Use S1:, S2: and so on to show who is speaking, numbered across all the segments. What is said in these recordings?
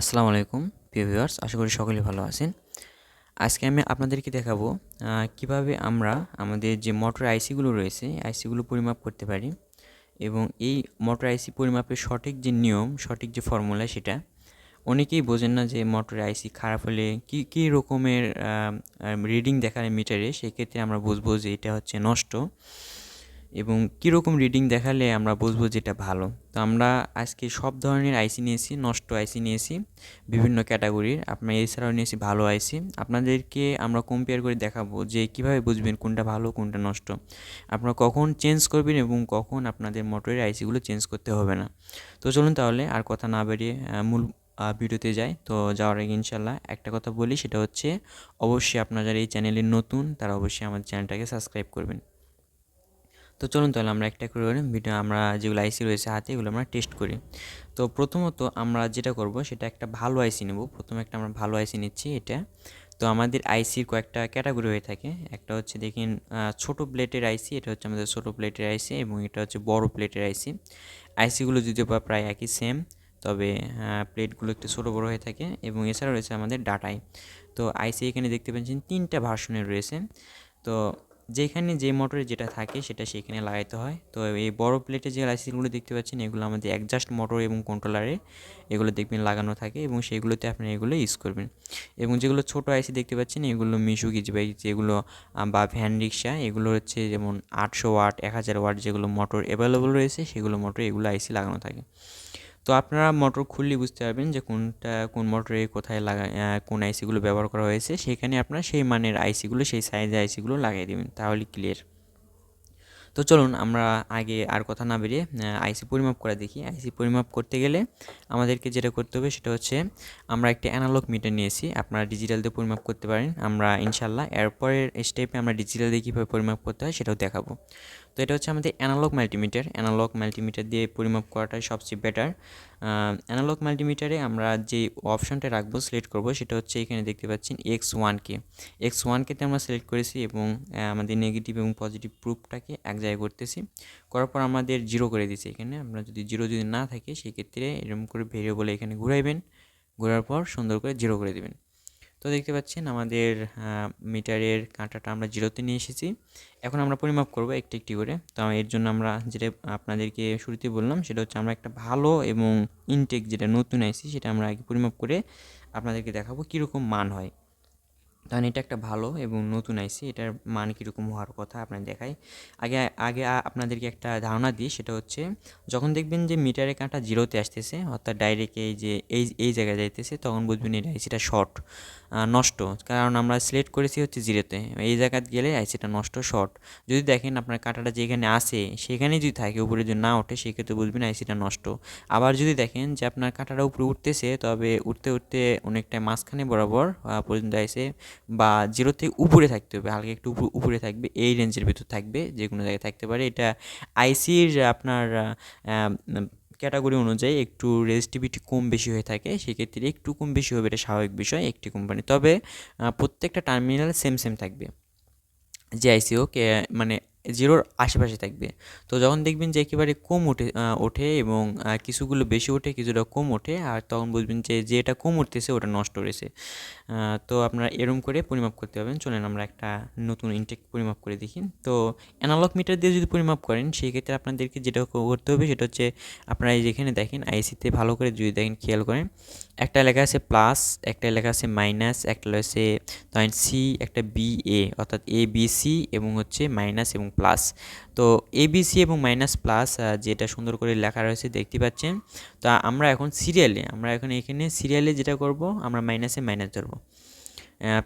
S1: আসসালামু আলাইকুম, প্রিয় ভিউয়ার্স, আশা করি সকলেই ভালো আছেন। আজকে আমি আপনাদেরকে দেখাবো কীভাবে আমরা আমাদের যে মোটর আইসিগুলো রয়েছে আইসিগুলো পরিমাপ করতে পারি এবং এই মোটর আইসি পরিমাপের সঠিক যে নিয়ম, সঠিক যে ফর্মুলা সেটা অনেকেই বোঝেন না যে মোটর আইসি খারাপ হলে কী কী রকমের রিডিং দেখায় মিটারে সেক্ষেত্রে আমরা বুঝব যে এটা হচ্ছে নষ্ট। এবং কীরকম রিডিং দেখালে আমরা বুঝব যেটা ভালো। তো আমরা আজকে সব ধরনের আইসি নিয়েছি, নষ্ট আইসি নিয়েছি, বিভিন্ন ক্যাটাগরির আপনার এছাড়াও নিয়েছি ভালো আইসি আপনাদেরকে আমরা কম্পেয়ার করে দেখাবো যে কীভাবে বুঝবেন কোনটা ভালো, কোনটা নষ্ট। আপনারা কখন চেঞ্জ করবেন এবং কখন আপনাদের মোটরের আইসিগুলো চেঞ্জ করতে হবে না। তো চলুন তাহলে আর কথা না বেরিয়ে মূল ভিডিওতে যাই। তো যাওয়ার আগে ইনশাল্লাহ একটা কথা বলি, সেটা হচ্ছে অবশ্যই আপনারা যারা এই চ্যানেলে নতুন, তারা অবশ্যই আমাদের চ্যানেলটাকে সাবস্ক্রাইব করবেন। তো চলুন তাহলে আমরা একটা করে ভিডিও আমরা যেগুলো আইসি রয়েছে হাতে, এগুলো আমরা টেস্ট করি। তো প্রথমত আমরা যেটা করব, সেটা একটা ভালো আইসি নেব। প্রথমে একটা আমরা ভালো আইসি নিচ্ছি এটা। তো আমাদের আইসির কয়েকটা ক্যাটাগরি হয়ে থাকে। একটা হচ্ছে দেখেন ছোট প্লেটের আইসি এটা হচ্ছে আমাদের ছোট প্লেটের আইসি এবং এটা হচ্ছে বড় প্লেটের আইসি আইসিগুলো যদিও বা প্রায় একই সেম তবে প্লেটগুলো একটু ছোটো বড়ো হয়ে থাকে এবং এছাড়া রয়েছে আমাদের ডাটাই তো আইসি এখানে দেখতে পাচ্ছেন তিনটা ভার্সনের রয়েছে। তো যেখানে যে মোটরে যেটা থাকে সেটা সেখানে লাগাইতে হয়। তো এই বড় প্লেটে যে আইসিগুলো দেখতে পাচ্ছেন, এগুলো আমাদের একজাস্ট মোটর এবং কন্ট্রোলারে এগুলো দেখবেন লাগানো থাকে এবং সেগুলোতে আপনি এগুলো ইউজ করবেন। এবং যেগুলো ছোট আইসি দেখতে পাচ্ছেন, এগুলো মিশু গিজবাই যেগুলো বা ভ্যান রিক্সা এগুলো হচ্ছে যেমন আটশো ওয়াট, এক হাজার ওয়াট যেগুলো মোটর অ্যাভেলেবল রয়েছে, সেগুলো মোটর এগুলো আইসি লাগানো থাকে। তো আপনারা মোটর খুললেই বুঝতে পারবেন যে কোনটা, কোন মোটরে কোথায় লাগা কোন আইসিগুলো ব্যবহার করা হয়েছে। সেখানে আপনারা সেই মানের আইসিগুলো সেই সাইজের আইসিগুলো লাগিয়ে দেবেন তাহলে ক্লিয়ার তো চলুন আমরা আগে আর কথা না বেরিয়ে আইসি পরিমাপ করে দেখি। আইসি পরিমাপ করতে গেলে আমাদেরকে যেটা করতে হবে সেটা হচ্ছে আমরা একটা অ্যানালগ মিটার নিয়েছি। আপনারা ডিজিটাল দিয়ে পরিমাপ করতে পারেন। আমরা ইনশাল্লাহ এরপরের স্টেপে আমরা ডিজিটাল দিয়ে কীভাবে পরিমাপ করতে হয় সেটাও দেখাবো। তো এটা হচ্ছে আমাদের অ্যানালগ মাল্টিমিটার অ্যানালগ মাল্টিমিটার দিয়ে পরিমাপ করাটাই সবচেয়ে বেটার অ্যানালগ মাল্টিমিটারে আমরা যে অপশনটা রাখব সিলেক্ট করব, সেটা হচ্ছে এখানে দেখতে পাচ্ছেন এক্স ওয়ানকে এক্স ওয়ানকেতে আমরা সিলেক্ট করেছি এবং আমাদের নেগেটিভ এবং পজিটিভ প্রুফটাকে এক জায়গায় করতেছি। করার পর আমাদের জিরো করে দিয়েছি এখানে। আমরা যদি জিরো যদি না থাকে, সেক্ষেত্রে এরকম করে ভেরিয়েবলে এখানে ঘুরাইবেন। ঘোরার পর সুন্দর করে জিরো করে দেবেন। তো দেখতে পাচ্ছেন আমাদের মিটারের কাঁটাটা আমরা জিরোতে নিয়ে এসেছি। এখন আমরা পরিমাপ করব একটি একটি করে। তো এর জন্য আমরা যেটা আপনাদেরকে শুরুতে বললাম, সেটা হচ্ছে আমরা একটা ভালো এবং ইনটেক যেটা নতুন আইসি, সেটা আমরা আগে পরিমাপ করে আপনাদেরকে দেখাবো কীরকম মান হয়। কারণ এটা একটা ভালো এবং নতুন আইসি, এটার মান কীরকম হওয়ার কথা আপনার দেখাই। আগে আগে আপনাদেরকে একটা ধারণা দিই, সেটা হচ্ছে যখন দেখবেন যে মিটারের কাঁটা জিরোতে আসতেছে, অর্থাৎ ডাইরেক্ট এই যে, এই এই জায়গায় যাইতেছে, তখন বুঝবেন এই আইসিটা শর্ট নষ্ট। কারণ আমরা সিলেক্ট করেছি হচ্ছে জিরোতে, এই জায়গায় গেলে আইসিটা নষ্ট শর্ট যদি দেখেন আপনার কাঁটাটা যেখানে আসে সেখানেই যদি থাকে, উপরে যদি না ওঠে, সেক্ষেত্রে বুঝবেন আইসিটা নষ্ট। আবার যদি দেখেন যে আপনার কাঁটাটা উপরে উঠতেছে, তবে উঠতে উঠতে অনেকটা মাঝখানে বরাবর পর্যন্ত আইসে বা জিরো থেকে উপরে থাকতে হবে, হালকা একটু উপরে থাকবে, এই রেঞ্জের ভিতর থাকবে, যে কোনো জায়গায় থাকতে পারে। এটা আইসির আপনার ক্যাটাগরি অনুযায়ী একটু রেজিস্টিভিটি কম বেশি হয়ে থাকে, সেক্ষেত্রে একটু কম বেশি হবে, এটা স্বাভাবিক বিষয় একটি কোম্পানি তবে প্রত্যেকটা টার্মিনাল সেম সেম থাকবে। যে আইসিও হোক মানে জিরোর আশেপাশে থাকবে। তো যখন দেখবেন যে একেবারে কম ওঠে ওঠে এবং কিছুগুলো বেশি ওঠে কিছুটা কম ওঠে আর তখন বুঝবেন যে যেটা কম উঠতেছে ওটা নষ্ট আহ, তো আপনারা এরম করে পরিমাপ করতে পারবেন। চলেন আমরা একটা নতুন ইনটেক পরিমাপ করে দেখি। তো অ্যানালগ মিটার দিয়ে যদি পরিমাপ করেন সেই ক্ষেত্রে আপনাদেরকে যেটা করতে হবে সেটা হচ্ছে আপনারা যেখানে দেখেন আইসিতে ভালো করে যদি দেখেন খেয়াল করেন একটা লেখা আছে প্লাস একটা লেখা আছে মাইনাস একটা আছে সি একটা বি এ অর্থাৎ এ বি সি এবং হচ্ছে মাইনাস এবং প্লাস তো এ বি সি এবং মাইনাস প্লাস যেটা সুন্দর করে লেখা রয়েছে, দেখতে পাচ্ছেন? তো আমরা এখন সিরিয়ালে আমরা এখন এখানে সিরিয়ালে যেটা করব, আমরা মাইনাসে মাইনাস ধরবো।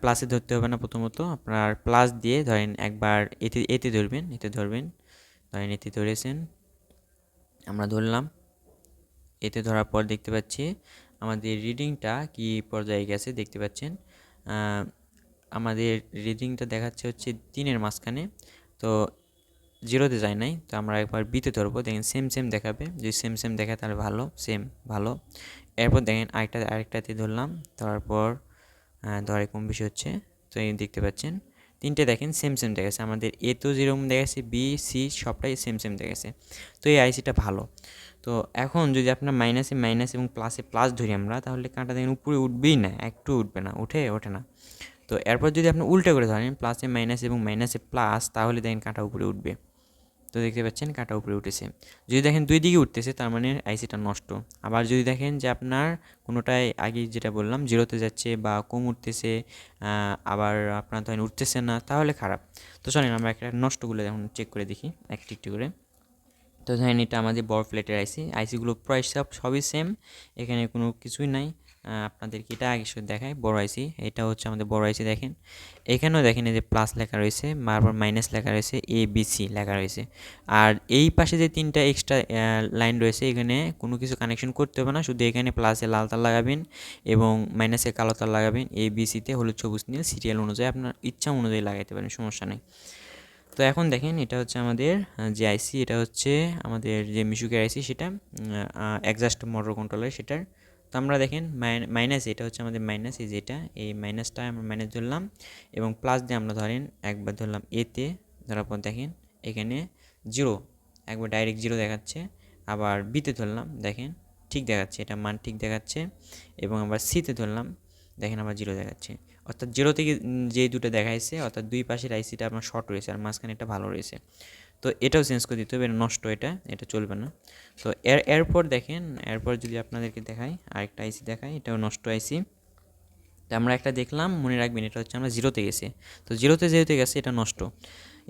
S1: প্লাসে ধরতে হবে না প্রথমত, আপনার প্লাস দিয়ে ধরেন একবার এতে এতে ধরবেন এতে ধরবেন, ধরেন এতে ধরেছেন, আমরা ধরলাম। এতে ধরার পর দেখতে পাচ্ছি, আমাদের রিডিংটা কি পর্যায়ে গেছে, দেখতে পাচ্ছেন? আমাদের রিডিংটা দেখাচ্ছে হচ্ছে তিনের মাঝখানে। তো জিরোতে যায় নাই, তো আমরা একবার বিতে ধরবো, দেখেন সেম সেম দেখাবে, যদি সেম সেম দেখায় তাহলে ভালো সেম ভালো। এরপর দেখেন আরেকটা, আরেকটাতে ধরলাম, তারপর ধরে কম বেশি হচ্ছে, তো এই দেখতে পাচ্ছেন। তিনটে দেখেন সেম সেম দেখাচ্ছে, আমাদের এ তো যেরকম দেখাচ্ছে বি সি সবটাই সেম সেম দেখাচ্ছে, তো এই আইসিটা ভালো। তো এখন যদি আপনার মাইনাসে মাইনাস এবং প্লাসে প্লাস ধরি আমরা, তাহলে কাঁটা দেখেন উপরে উঠবেই না, একটু উঠবে না, উঠে, ওঠে না। তো এরপর যদি আপনি উল্টো করে ধরেন প্লাসে মাইনাস এবং মাইনাসে প্লাস তাহলে দেখেন কাঁটা উপরে উঠবে। তো দেখতে পাচ্ছেন কাঁটা উপরে উঠেছে। যদি দেখেন দুই দিকে উঠতেছে, তার মানে আইসিটা নষ্ট। আবার যদি দেখেন যে আপনার কোনোটাই আগে যেটা বললাম জিরোতে যাচ্ছে বা কম উঠতেছে আবার আপনার ধরেন উঠতেছে না, তাহলে খারাপ। তো চলেন আমরা একটা নষ্টগুলো এখন চেক করে দেখি, একটি একটি করে। তো ধরেন এটা আমাদের বড় প্লেটের আইসি আইসিগুলো প্রায় সব, সবই সেম এখানে কোনো কিছুই নাই। আপনাদেরকে এটা আগে শুধু দেখায় বড় আইসি, এটা হচ্ছে আমাদের বড় আইসি দেখেন। এখানেও দেখেন এই যে প্লাস লেখা রয়েছে তারপর মাইনাস লেখা রয়েছে এ বি সি লেখা রয়েছে। আর এই পাশে যে তিনটা এক্সট্রা লাইন রয়েছে, এখানে কোনো কিছু কানেকশন করতে হবে না, শুধু এখানে প্লাসে লাল তার লাগাবেন এবং মাইনাসে কালো তার লাগাবেন। এ বি সিতে হলুদ, সবুজ, নীল সিরিয়াল অনুযায়ী আপনার ইচ্ছা অনুযায়ী লাগাইতে পারেন, সমস্যা নেই। তো এখন দেখেন, এটা হচ্ছে আমাদের যে আইসি, এটা হচ্ছে আমাদের যে মিশুকের আইসি, সেটা অ্যাডজাস্ট মোটর কন্ট্রোলার সেটার আমরা দেখেন মাইনাস এটা হচ্ছে আমাদের মাইনাস এই যেটা এই মাইনাসটা আমরা মাইনাস ধরলাম এবং প্লাস দিয়ে আমরা ধরেন একবার ধরলাম এতে ধরার পর দেখেন এখানে জিরো একবার ডাইরেক্ট জিরো দেখাচ্ছে, আবার বিতে ধরলাম, দেখেন ঠিক দেখাচ্ছে, এটা মান ঠিক দেখাচ্ছে এবং আবার সিতে ধরলাম, দেখেন আবার জিরো দেখাচ্ছে। অর্থাৎ জিরো থেকে যে দুটো দেখাইছে, অর্থাৎ দুই পাশের আইসিটা আপনার শর্ট রয়েছে আর মাঝখানে একটা ভালো রয়েছে। তো এটাও চেঞ্জ করে দিতে হবে, এটা নষ্ট এটা এটা চলবে না। তো এর, এরপর দেখেন, এরপর যদি আপনাদেরকে দেখাই, আরেকটা আইসি দেখাই, এটাও নষ্ট আইসি তো আমরা একটা দেখলাম, মনে রাখবেন এটা হচ্ছে আমরা জিরোতে গেছে। তো জিরোতে যেহেতু গেছে, এটা নষ্ট।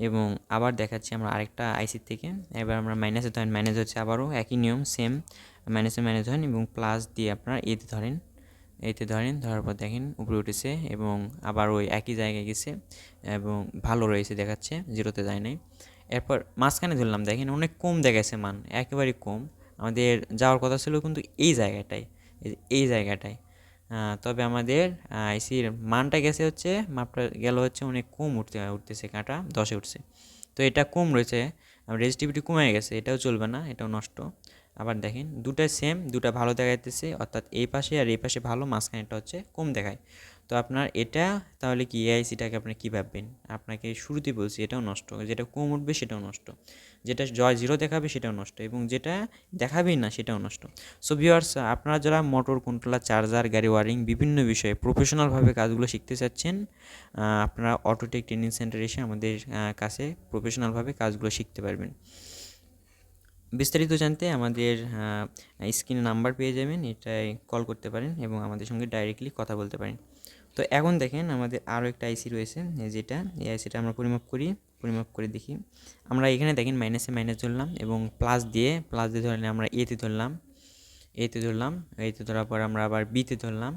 S1: এবং আবার দেখাচ্ছি আমরা আরেকটা আইসির থেকে, এবার আমরা মাইনাসে ধরেন মাইনাস হচ্ছে আবারও একই নিয়ম সেম মাইনাসে মাইনাস ধরেন, এবং প্লাস দিয়ে আপনার এতে ধরেন। এতে ধরেন, ধরার পর দেখেন, উপরে উঠেছে, এবং আবার ওই একই জায়গায় গেছে, এবং ভালো রয়েছে দেখাচ্ছে জিরোতে যায় নাই। এরপর মাঝখানে ধরলাম, দেখেন অনেক কম দেখাচ্ছে মান, একেবারে কম। আমাদের যাওয়ার কথা ছিল কিন্তু এই জায়গাটায় এই জায়গাটায়। তবে আমাদের আইসির মানটা গেছে হচ্ছে, মাপটা গেল হচ্ছে অনেক কম উঠতে, উঠতেছে কাঁটা, দশে উঠছে। তো এটা কম রয়েছে রেজিস্টিভিটি কমে গেছে, এটাও চলবে না, এটাও নষ্ট। আবার দেখেন দুটাই সেম দুটা ভালো দেখাইতেছে, অর্থাৎ এই পাশে আর এই পাশে ভালো মাঝখানেটা হচ্ছে কম দেখায়। তো আপনার এটা, তাহলে কি এআইসিটাকে আপনি কী ভাববেন? আপনাকে শুরুতেই বলছি, এটাও নষ্ট। যেটা কম উঠবে সেটাও নষ্ট। যেটা জয় জিরো দেখাবে সেটাও নষ্ট এবং যেটা দেখাবেই না সেটাও নষ্ট। সো ভিওয়ার্স আপনারা যারা মোটর কন্ট্রোলার চার্জার গাড়ি ওয়ারিং বিভিন্ন বিষয়ে প্রফেশনালভাবে কাজগুলো শিখতে চাচ্ছেন আপনারা অটোটেক ট্রেনিং সেন্টার এসে আমাদের কাছে প্রফেশনালভাবে কাজগুলো শিখতে পারবেন। বিস্তারিত জানতে আমাদের স্ক্রিনে নাম্বার পেয়ে যাবেন এটাই কল করতে পারেন এবং আমাদের সঙ্গে ডাইরেক্টলি কথা বলতে পারেন। তো এখন দেখেন আমাদের আরও একটা আইসি রয়েছে যেটা, এই আইসিটা আমরা পরিমাপ করি, পরিমাপ করে দেখি। আমরা এখানে দেখেন মাইনাসে মাইনাস ধরলাম এবং প্লাস দিয়ে প্লাস দিয়ে ধরলে আমরা এতে ধরলাম এতে ধরলাম এতে ধরার পর আমরা আবার বিতে ধরলাম।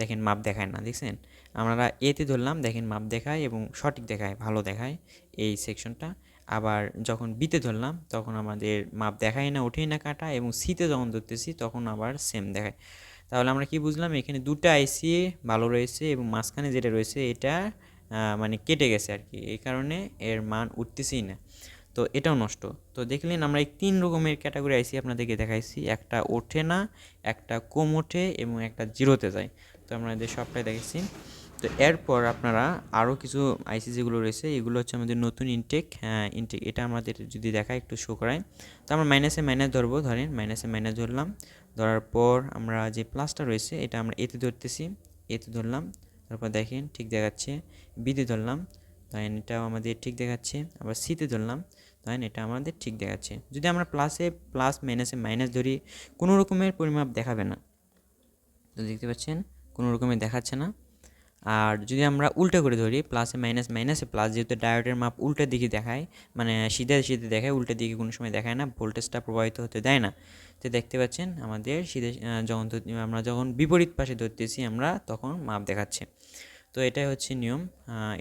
S1: দেখেন মাপ দেখায় না, দেখছেন? আমরা এতে ধরলাম, দেখেন মাপ দেখায় এবং সঠিক দেখায়, ভালো দেখায় এই সেকশনটা আবার যখন বিতে ধরলাম, তখন আমাদের মাপ দেখায় না, ওঠেই না কাটা এবং সিতে যখন ধরতেছি, তখন আবার সেম দেখায়। তাহলে আমরা কি বুঝলাম? এখানে দুটা আইসি ভালো রয়েছে এবং মাঝখানে যেটা রয়েছে এটা মানে কেটে গেছে আর কি এই কারণে এর মান উঠতেছেই না। তো এটাও নষ্ট। তো দেখলেন আমরা এই তিন রকমের ক্যাটাগরি আইসি আপনাদেরকে দেখাইছি। একটা ওঠে না, একটা কম ওঠে এবং একটা জিরোতে যায়। তো আমরা এদের সবটাই দেখেছি তো এরপর আপনারা আরও কিছু আইসি যেগুলো রয়েছে, এগুলো হচ্ছে আমাদের নতুন ইনটেক হ্যাঁ ইনটেক এটা আমাদের যদি দেখা একটু শো করায় তো আমরা মাইনাসে মাইনাস ধরবো, ধরেন মাইনাসে মাইনাস ধরলাম। ধরার পর আমরা যে প্লাসটা রয়েছে, এটা আমরা এতে ধরতেছি এতে ধরলাম। তারপর দেখেন ঠিক দেখাচ্ছে বিতে ধরলাম। ধরেন এটাও আমাদের ঠিক দেখাচ্ছে, আবার সিতে ধরলাম। ধরেন এটা আমাদের ঠিক দেখাচ্ছে। যদি আমরা প্লাসে প্লাস মাইনাসে মাইনাস ধরি, কোনো রকমের পরিমাপ দেখাবে না। তো দেখতে পাচ্ছেন, কোনো রকমের দেখাচ্ছে না। আর যদি আমরা উল্টো করে ধরি প্লাসে মাইনাস মাইনাসে প্লাস যেহেতু ডায়োডের মাপ উল্টো দিকে দেখায় মানে সিধে সিধে দেখায়, উল্টো দিকে কোনো সময় দেখায় না ভোল্টেজটা প্রবাহিত হতে দেয় না। তো দেখতে পাচ্ছেন আমাদের সিধে যখন আমরা যখন বিপরীত পাশে ধরতেছি, আমরা তখন মাপ দেখাচ্ছে। তো এটাই হচ্ছে নিয়ম।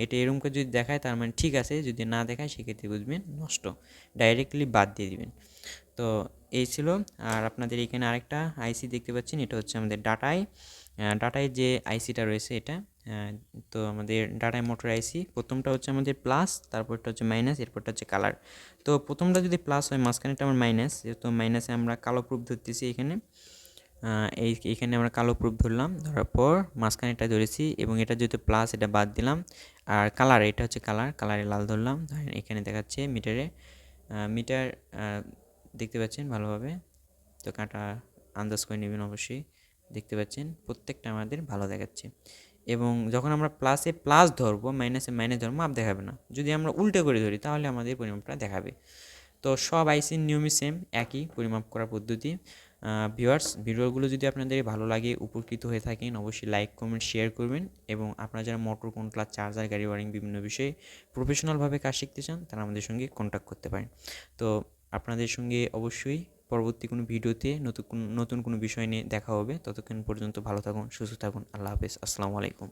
S1: এটা এরকম করে যদি দেখায়, তার মানে ঠিক আছে, যদি না দেখায়, সেক্ষেত্রে বুঝবেন নষ্ট। ডাইরেক্টলি বাদ দিয়ে দিবেন। তো এই ছিল। আর আপনাদের এখানে আরেকটা আইসি দেখতে পাচ্ছেন, এটা হচ্ছে আমাদের ডাটায় ডাটায় যে আইসিটা রয়েছে, এটা তো আমাদের ডাটা মোটর আইসি প্রথমটা হচ্ছে আমাদের প্লাস তারপরটা হচ্ছে মাইনাস এরপরটা হচ্ছে কালার তো প্রথমটা যদি প্লাস হয় মাঝখানেটা আমার মাইনাস তো মাইনাসে আমরা কালো প্রুফ ধরতেছি এখানে। এই, এখানে আমরা কালো প্রুফ ধরলাম, ধরার পর মাঝখানে মাঝখানেটা ধরেছি এবং এটা যেহেতু প্লাস এটা বাদ দিলাম। আর কালার এটা হচ্ছে কালার কালারে লাল ধরলাম। এখানে দেখাচ্ছে মিটারে মিটার দেখতে পাচ্ছেন ভালোভাবে? তো কাঁটা আন্দাজ করে নেবেন অবশ্যই। দেখতে পাচ্ছেন? প্রত্যেকটা আমাদের ভালো দেখাচ্ছে। এবং যখন আমরা প্লাসে প্লাস ধরবো মাইনাসে মাইনাস ধরবো, মাপ দেখাবে না। যদি আমরা উল্টে করে ধরি, তাহলে আমাদের পরিমাপটা দেখাবে। তো সব আইসির নিয়মই সেম একই পরিমাপ করার পদ্ধতি। ভিউয়ার্স ভিডিওগুলো যদি আপনাদের ভালো লাগে, উপকৃত হয়ে থাকেন, অবশ্যই লাইক কমেন্ট শেয়ার করবেন এবং আপনারা যারা মোটর কন্ট্রোলার চার্জার গাড়ি ওয়ারিং বিভিন্ন বিষয়ে প্রফেশনালভাবে কাজ শিখতে চান, তারা আমাদের সঙ্গে কন্ট্যাক্ট করতে পারেন। তো আপনাদের সঙ্গে অবশ্যই পরবর্তী কোনো ভিডিওতে নতুন কোনো নতুন কোনো বিষয় নিয়ে দেখা হবে। ততক্ষণ পর্যন্ত ভালো থাকুন, সুস্থ থাকুন। আল্লাহ হাফেজ। আসসালামু আলাইকুম।